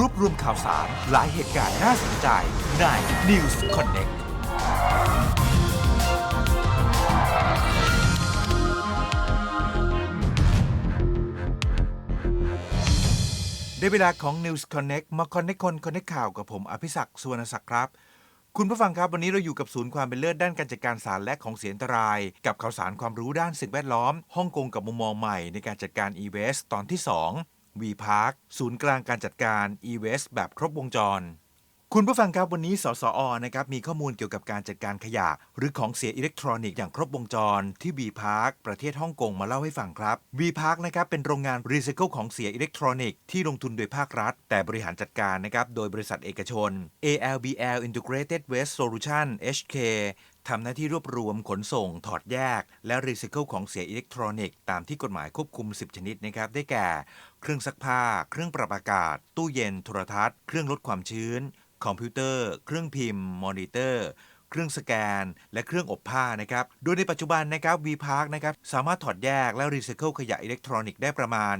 รวบรวมข่าวสาร หลายเหตุการณ์น่าสนใจใน News Connect ได้เวลาของ News Connect มา Connect คน Connect ข่าวกับผมอภิศักดิ์สุวรรณศักดิ์ครับ คุณผู้ฟังครับวันนี้เราอยู่กับศูนย์ความเป็นเลิศด้านการจัดการสารและของเสียอันตราย กับข่าวสารความรู้ด้านสิ่งแวดล้อมฮ่องกงกับมุมมองใหม่ในการจัดการ e-waste ตอนที่ 2 V Park ศูนย์กลางการจัดการ e-waste แบบครบวงจร คุณผู้ฟังครับวันนี้ สสอนะครับมีข้อมูลเกี่ยวกับการจัดการขยะ หรือของเสียอิเล็กทรอนิกส์อย่างครบวงจรที่ V Park ประเทศฮ่องกงมาเล่าให้ฟังครับ V Park นะครับเป็นโรงงานรีไซเคิลของเสียอิเล็กทรอนิกส์ที่ลงทุนโดยภาครัฐ แต่บริหารจัดการนะครับโดยบริษัทเอกชน ALBL Integrated Waste Solution HK ทำหน้าที่รวบรวมขนส่ง ถอดแยก และรีไซเคิลของเสียอิเล็กทรอนิกส์ตามที่กฎหมายควบคุม 10 ชนิดนะครับได้แก่ เครื่องซักผ้า เครื่องปรับอากาศ ตู้เย็น โทรทัศน์ เครื่องลดความชื้น คอมพิวเตอร์ เครื่องพิมพ์ มอนิเตอร์ เครื่องสแกน และเครื่องอบผ้านะครับ โดยในปัจจุบันนะครับ V Park นะครับสามารถถอดแยกและรีไซเคิลขยะอิเล็กทรอนิกส์ได้ประมาณ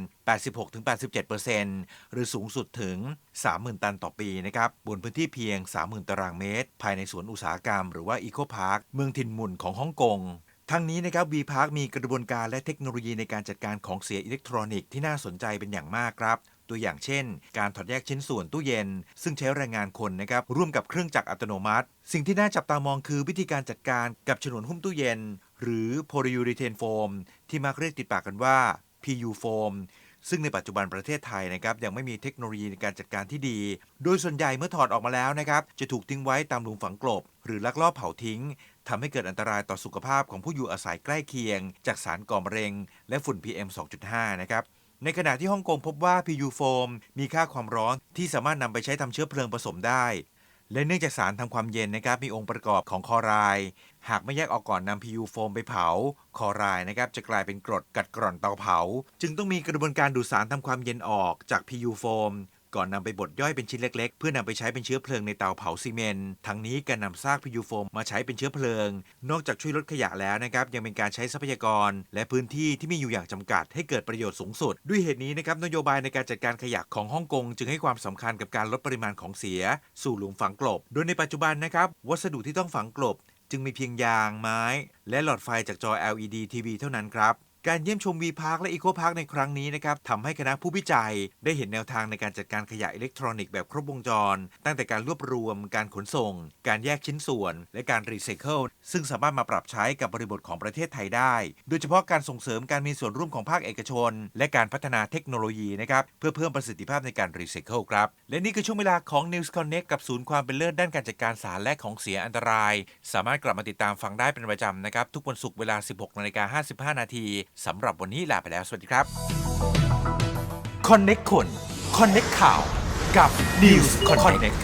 86-87%หรือสูงสุดถึง 30,000 ตันต่อปีนะครับบนพื้นที่เพียง 30,000 ตารางเมตร ภายในสวนอุตสาหกรรมหรือว่า Eco Park เมืองถิ่นหมุนของฮ่องกงทั้งนี้นะครับ V Park มีกระบวนการและเทคโนโลยีในการจัดการของเสียอิเล็กทรอนิกส์ที่น่าสนใจเป็นอย่างมากครับ ตัวอย่างเช่น การถอดแยกชิ้นส่วนตู้เย็น ซึ่งใช้แรงงานคนนะครับร่วมกับเครื่องจักรอัตโนมัติ สิ่งที่น่าจับตามองคือวิธีการจัดการกับฉนวนหุ้มตู้เย็น หรือโพลียูริเทนโฟมที่มักเรียกติดปากกันว่า PU โฟมซึ่งในปัจจุบันประเทศไทยนะครับยังไม่มีเทคโนโลยีในการจัดการที่ดี โดยส่วนใหญ่เมื่อถอดออกมาแล้วนะครับจะถูกทิ้งไว้ตามหลุมฝังกลบ หรือลักลอบเผาทิ้งทำให้เกิดอันตรายต่อสุขภาพของผู้อยู่อาศัยใกล้เคียง จากสารก่อมะเร็ง และฝุ่น PM 2.5 นะครับ ในขณะที่ฮ่องกงพบว่า PU โฟมมีค่าความร้อนที่สามารถนำไปใช้ทำเชื้อเพลิงผสมได้ และเนื่องจากสารทำความเย็นนะครับมีองค์ประกอบของคอราย หากไม่แยกออกก่อนนำ PU โฟมไปเผา คอรายนะครับจะกลายเป็นกรดกัดกร่อนเตาเผา จึงต้องมีกระบวนการดูดสารทำความเย็นออกจาก PU โฟม ก่อนนำไปบดย่อยเป็นชิ้นเล็ก ๆ เพื่อนำไปใช้เป็นเชื้อเพลิงในเตาเผาซีเมนต์ทั้งนี้การนำซากพิยูโฟมมาใช้เป็นเชื้อเพลิง นอกจากช่วยลดขยะแล้วนะครับ ยังเป็นการใช้ทรัพยากร และพื้นที่ที่มีอยู่อย่างจำกัด ให้เกิดประโยชน์สูงสุด ด้วยเหตุนี้นะครับนโยบายในการจัดการขยะของฮ่องกง จึงให้ความสำคัญกับการลดปริมาณของเสีย สู่หลุมฝังกลบ โดยในปัจจุบันนะครับวัสดุที่ต้องฝังกลบ จึงมีเพียงยางไม้ และหลอดไฟจากจอ LED ทีวีเท่านั้นครับ การเยี่ยมชม V Park และ Eco Park ในครั้งนี้นะครับทำให้คณะผู้วิจัย ได้เห็นแนวทางในการจัดการขยะอิเล็กทรอนิกส์แบบครบวงจร ตั้งแต่การรวบรวม การขนส่ง การแยกชิ้นส่วน และการรีไซเคิลซึ่งสามารถมาปรับใช้กับบริบทของประเทศไทยได้ โดยเฉพาะการส่งเสริมการมีส่วนร่วมของภาคเอกชน และการพัฒนาเทคโนโลยีนะครับเพื่อเพิ่มประสิทธิภาพในการรีไซเคิลครับและนี่คือช่วงเวลาของ News Connect กับศูนย์ความเป็นเลิศด้านการจัดการสารและของเสียอันตราย สามารถกลับมาติดตามฟังได้เป็นประจำนะครับทุกวันศุกร์เวลา 16นาฬิกา55นาทีสำหรับวันนี้ลาไปแล้ว สวัสดีครับ Connect คน Connect ข่าวกับ News Connect